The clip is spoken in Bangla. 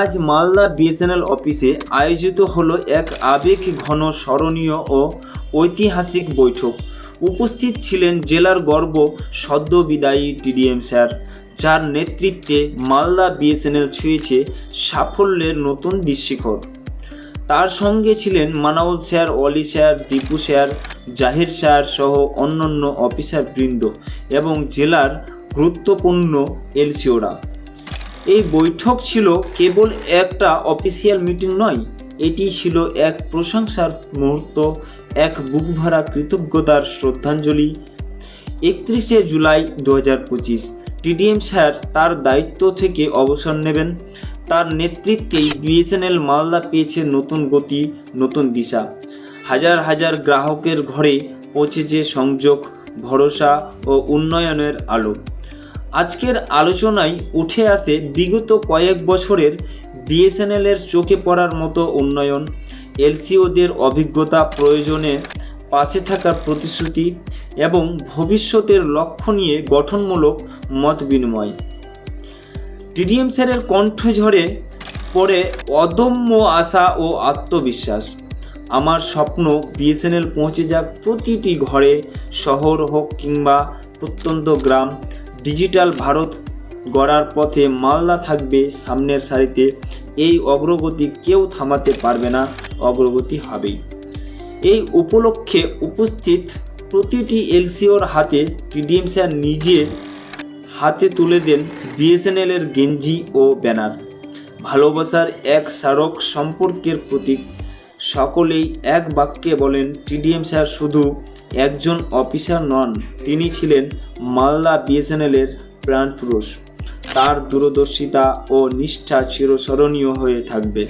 আজ মালদা বিএসএনএল অফিসে আয়োজিত হলো এক আবেগ ঘন স্মরণীয় ও ঐতিহাসিক বৈঠক। উপস্থিত ছিলেন জেলার গর্ব সদ্য বিদায়ী টিডিএম স্যার, যার নেতৃত্বে মালদা বিএসএনএল ছুঁয়েছে সাফল্যের নতুন দৃশ্যিখর তার সঙ্গে ছিলেন Manaul sir, Oli sir, Dipu sir, Zahir sir সহ অন্যান্য অফিসার বৃন্দ এবং জেলার গুরুত্বপূর্ণ এলসিওরা। এই বৈঠক ছিল কেবল একটা অফিসিয়াল মিটিং নয়, এটি ছিল এক প্রশংসার মুহূর্ত, এক বুকভরা কৃতজ্ঞতার শ্রদ্ধাঞ্জলি। একত্রিশে জুলাই দু হাজার পঁচিশ, টিডিএম স্যার তার দায়িত্ব থেকে অবসর নেবেন। তার নেতৃত্বেই বিএসএনএল মালদা পেয়েছে নতুন গতি, নতুন দিশা। হাজার হাজার গ্রাহকের ঘরে পৌঁছেছে সংযোগ, ভরসা ও উন্নয়নের আলো। আজকের আলোচনায় উঠে আসে বিগত কয়েক বছরের বিএসএনএলের চোখে পড়ার মতো উন্নয়ন, এলসিওদের অভিজ্ঞতা প্রয়োজনে পাশে থাকার প্রতিশ্রুতি এবং ভবিষ্যতের লক্ষ্য নিয়ে গঠনমূলক মত বিনিময়। টিডিএম স্যারের কণ্ঠঝরে পড়ে অদম্য আশা ও আত্মবিশ্বাস। আমার স্বপ্ন বিএসএনএল পৌঁছে যাক প্রতিটি ঘরে, শহর হোক কিংবা প্রত্যন্ত গ্রাম ডিজিটাল ভারত গড়ার পথে মালদা থাকবে সামনের সারিতে। এই অগ্রগতি কেউ থামাতে পারবে না, অগ্রগতি হবেই। এই উপলক্ষে উপস্থিত প্রতিটি এলসিওর হাতে টিডিএম স্যার নিজে হাতে তুলে দেন বিএসএনএল এর গেঞ্জি ও ব্যানার। ভালোবাসার এক স্মারক সম্পর্কের প্রতীক সকলেই এক বাক্যে বলেন, টিডিএম স্যার শুধু একজন অফিসার নন, তিনি ছিলেন মালদা বিএসএনএলের প্রাণপুরুষ। তার দূরদর্শিতা ও নিষ্ঠা চিরস্মরণীয় হয়ে থাকবে।